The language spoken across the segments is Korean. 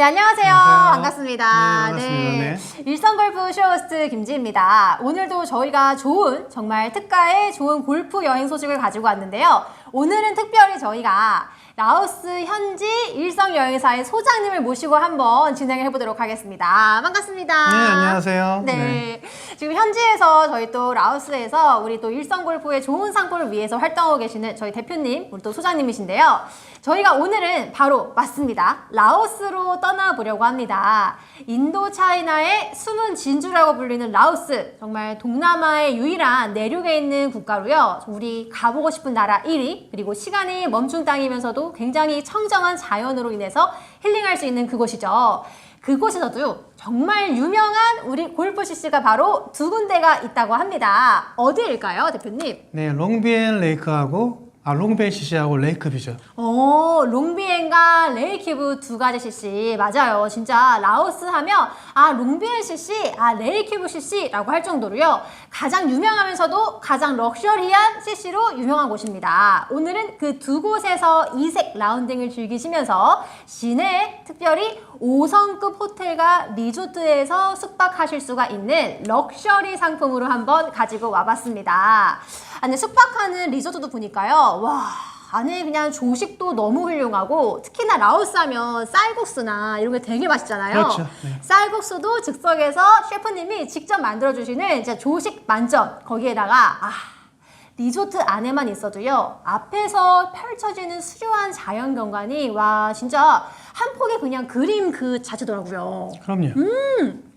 네, 안녕하세요. 안녕하세요. 반갑습니다. 네, 반갑습니다. 네. 일성골프 쇼호스트 김지입니다. 오늘도 저희가 좋은, 정말 특가의 좋은 골프 여행 소식을 가지고 왔는데요. 오늘은 특별히 저희가 라오스 현지 일성 여행사의 소장님을 모시고 한번 진행을 해보도록 하겠습니다. 반갑습니다. 네, 안녕하세요. 네. 지금 현지에서 저희 또 라오스에서 우리 또 일성 골프의 좋은 상품을 위해서 활동하고 계시는 저희 대표님, 우리 또 소장님이신데요. 저희가 오늘은 바로 맞습니다. 라오스로 떠나보려고 합니다. 인도 차이나의 숨은 진주라고 불리는 라오스. 정말 동남아의 유일한 내륙에 있는 국가로요. 우리 가보고 싶은 나라 1위, 그리고 시간이 멈춘 땅이면서도 굉장히 청정한 자연으로 인해서 힐링할 수 있는 그곳이죠. 그곳에서도 정말 유명한 우리 골프 CC가 바로 두 군데가 있다고 합니다. 어디일까요, 대표님? 네, 롱비엔 레이크하고 아 롱비엔 CC하고 레이크 뷰죠. 어, 롱비엔과 레이큐브 두 가지 CC. 맞아요. 진짜 라오스 하면 아, 롱비엔 CC, 아, 레이큐브 CC라고 할 정도로요. 가장 유명하면서도 가장 럭셔리한 CC로 유명한 곳입니다. 오늘은 그 두 곳에서 이색 라운딩을 즐기시면서 시내 특별히 5성급 호텔과 리조트에서 숙박하실 수가 있는 럭셔리 상품으로 한번 가지고 와봤습니다. 아니, 숙박하는 리조트도 보니까요. 와, 안에 그냥 조식도 너무 훌륭하고 특히나 라오스 하면 쌀국수나 이런 게 되게 맛있잖아요. 그렇죠. 네. 쌀국수도 즉석에서 셰프님이 직접 만들어 주시는 진짜 조식 만점. 거기에다가 아, 리조트 안에만 있어도요 앞에서 펼쳐지는 수려한 자연 경관이 와 진짜 한 폭의 그냥 그림 그 자체더라고요. 그럼요. 음.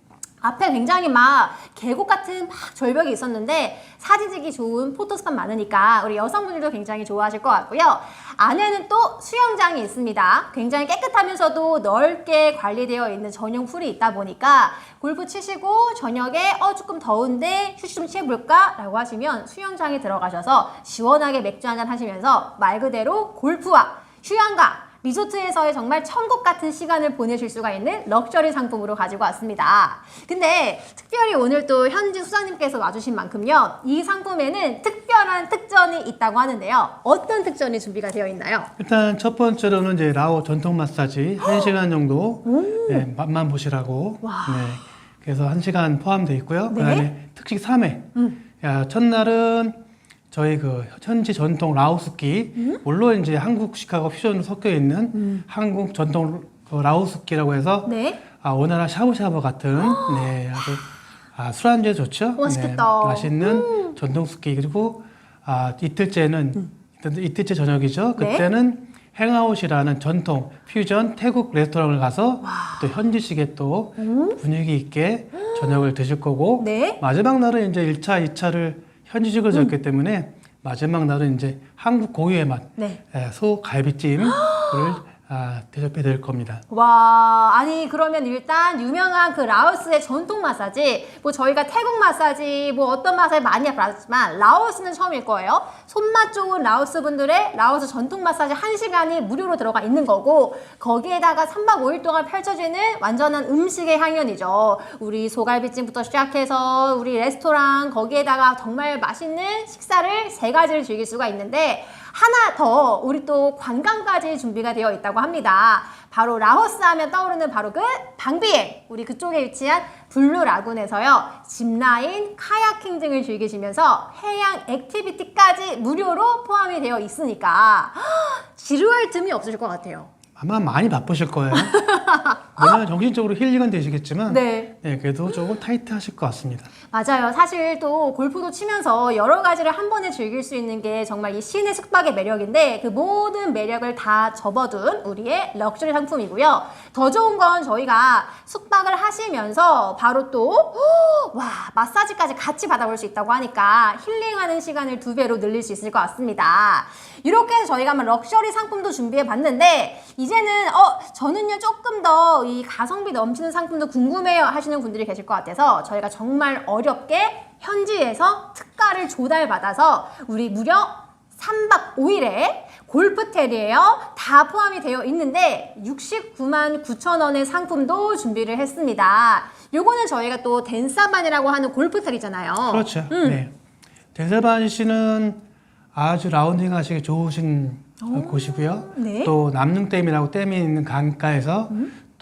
앞에 굉장히 막 계곡 같은 막 절벽이 있었는데 사진 찍기 좋은 포토스팟 많으니까 우리 여성분들도 굉장히 좋아하실 것 같고요. 안에는 또 수영장이 있습니다. 굉장히 깨끗하면서도 넓게 관리되어 있는 전용 풀이 있다 보니까 골프 치시고 저녁에 어 조금 더운데 휴식 좀 취해볼까? 라고 하시면 수영장에 들어가셔서 시원하게 맥주 한잔 하시면서 말 그대로 골프와 휴양가 리조트에서의 정말 천국 같은 시간을 보내실 수가 있는 럭셔리 상품으로 가지고 왔습니다. 근데 특별히 오늘 또 현지 수장님께서 와주신 만큼요. 이 상품에는 특별한 특전이 있다고 하는데요. 어떤 특전이 준비가 되어 있나요? 일단 첫 번째로는 이제 라오 전통 마사지 1시간 정도 네, 맛만 보시라고. 와. 네. 그래서 1시간 포함되어 있고요. 네. 그다음에 특식 3회. 음. 야, 첫날은 저희 그 현지 전통 라오스기 음? 물론 이제 한국식하고 퓨전으로 섞여 있는 한국 전통 그 라오스기라고 해서 네. 아, 오늘은 샤브샤브 같은 네 아주 아, 술안주에 좋죠. 맛있겠다. 네, 맛있는 전통 스키 그리고 아, 이틀째는 이틀- 이틀째 저녁이죠. 네. 그때는 행아웃이라는 전통 퓨전 태국 레스토랑을 가서 또 현지식의 또 분위기 있게 저녁을 드실 거고 네. 마지막 날은 이제 1차, 2차를 현지식으로 졌기 때문에 마지막 날은 이제 한국 고유의 맛 네. 예, 소갈비찜을 아, 대접해 드릴 겁니다. 와, 아니 그러면 일단 유명한 그 라오스의 전통 마사지, 뭐 저희가 태국 마사지, 뭐 어떤 마사지 많이 받았지만 라오스는 처음일 거예요. 손맛 좋은 라오스 분들의 라오스 전통 마사지 한시간이 무료로 들어가 있는 거고 거기에다가 3박 5일 동안 펼쳐지는 완전한 음식의 향연이죠. 우리 소갈비찜부터 시작해서 우리 레스토랑 거기에다가 정말 맛있는 식사를 세 가지를 즐길 수가 있는데 하나 더 우리 또 관광까지 준비가 되어 있다고 합니다. 바로 라오스 하면 떠오르는 바로 그 방비행 우리 그쪽에 위치한 블루 라군에서요 짚라인, 카야킹 등을 즐기시면서 해양 액티비티까지 무료로 포함이 되어 있으니까 지루할 틈이 없으실 것 같아요. 아마 많이 바쁘실 거예요. 물론 정신적으로 힐링은 되시겠지만 네. 네, 그래도 조금 타이트하실 것 같습니다. 맞아요. 사실 또 골프도 치면서 여러 가지를 한 번에 즐길 수 있는 게 정말 이 시내 숙박의 매력인데 그 모든 매력을 다 접어둔 우리의 럭셔리 상품이고요. 더 좋은 건 저희가 숙박을 하시면서 바로 또 와 마사지까지 같이 받아볼 수 있다고 하니까 힐링하는 시간을 두 배로 늘릴 수 있을 것 같습니다. 이렇게 해서 저희가 한번 럭셔리 상품도 준비해 봤는데 이제는 어 저는요 조금 더이 가성비 넘치는 상품도 궁금해요 하시는 분들이 계실 것 같아서 저희가 정말 어렵게 현지에서 특가를 조달받아서 우리 무려 3박 5일에 골프텔이에요. 다 포함이 되어 있는데 69만 9천 원의 상품도 준비를 했습니다. 요거는 저희가 또 댄사반이라고 하는 골프텔이잖아요. 그렇죠. 음. 네. 데셀반 씨는 아주 라운딩 하시기 좋으신 곳이고요. 네. 또 남릉댐이라고 댐이 있는 강가에서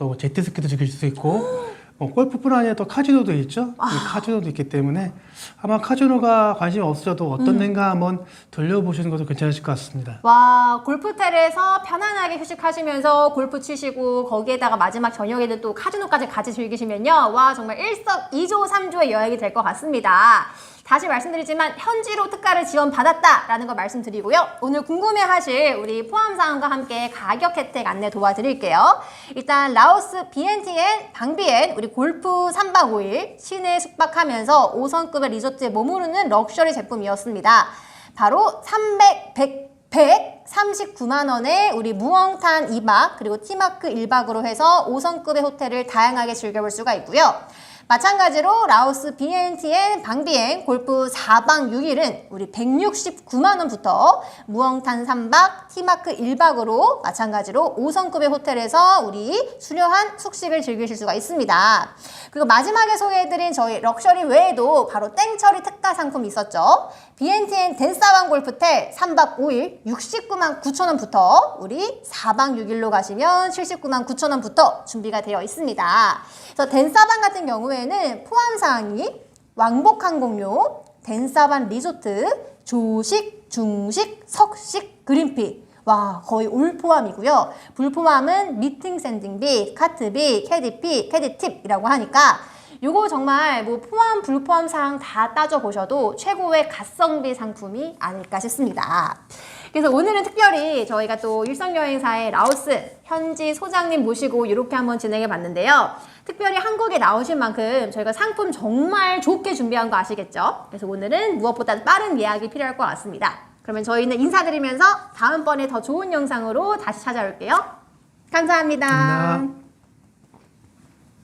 또 제트스키도 즐길 수 있고 뭐 골프뿐 아니라 또 카지노도 있죠. 이 카지노도 있기 때문에 아마 카지노가 관심이 없으셔도 어떤 데인가 한번 들려보시는 것도 괜찮으실 것 같습니다. 와, 골프텔에서 편안하게 휴식하시면서 골프 치시고 거기에다가 마지막 저녁에는 또 카지노까지 같이 즐기시면요. 와, 정말 일석이조 삼조의 여행이 될 것 같습니다. 다시 말씀드리지만 현지로 특가를 지원받았다라는 거 말씀드리고요. 오늘 궁금해하실 우리 포함사항과 함께 가격 혜택 안내 도와드릴게요. 일단 라오스 BNTN 방비엔 우리 골프 3박 5일 시내 숙박하면서 5성급의 리조트에 머무르는 럭셔리 제품이었습니다. 바로 300, 100, 139만 원에 우리 무엉탄 2박 그리고 티마크 1박으로 해서 5성급의 호텔을 다양하게 즐겨볼 수가 있고요. 마찬가지로 라오스 BNTN 방비행 골프 4박 6일은 우리 169만 원부터 무엉탄 3박 티마크 1박으로 마찬가지로 5성급의 호텔에서 우리 수려한 숙식을 즐기실 수가 있습니다. 그리고 마지막에 소개해드린 저희 럭셔리 외에도 바로 땡처리 특가 상품이 있었죠. BNTN 댄사방 골프텔 3박 5일 69만 9천 원부터 우리 4박 6일로 가시면 79만 9천 원부터 준비가 되어 있습니다. 그래서 댄사방 같은 경우에는 포함 사항이 왕복 항공료, 댄사반 리조트, 조식, 중식, 석식, 그린피 와 거의 올 포함이고요. 불포함은 미팅 샌딩비, 카트비, 캐디피, 캐디팁이라고 하니까 요거 정말 뭐 포함 불포함 사항 다 따져 보셔도 최고의 가성비 상품이 아닐까 싶습니다. 그래서 오늘은 특별히 저희가 또 일성여행사의 라오스 현지 소장님 모시고 이렇게 한번 진행해 봤는데요. 특별히 한국에 나오신 만큼 저희가 상품 정말 좋게 준비한 거 아시겠죠? 그래서 오늘은 무엇보다 빠른 예약이 필요할 것 같습니다. 그러면 저희는 인사드리면서 다음번에 더 좋은 영상으로 다시 찾아올게요. 감사합니다. 감사합니다.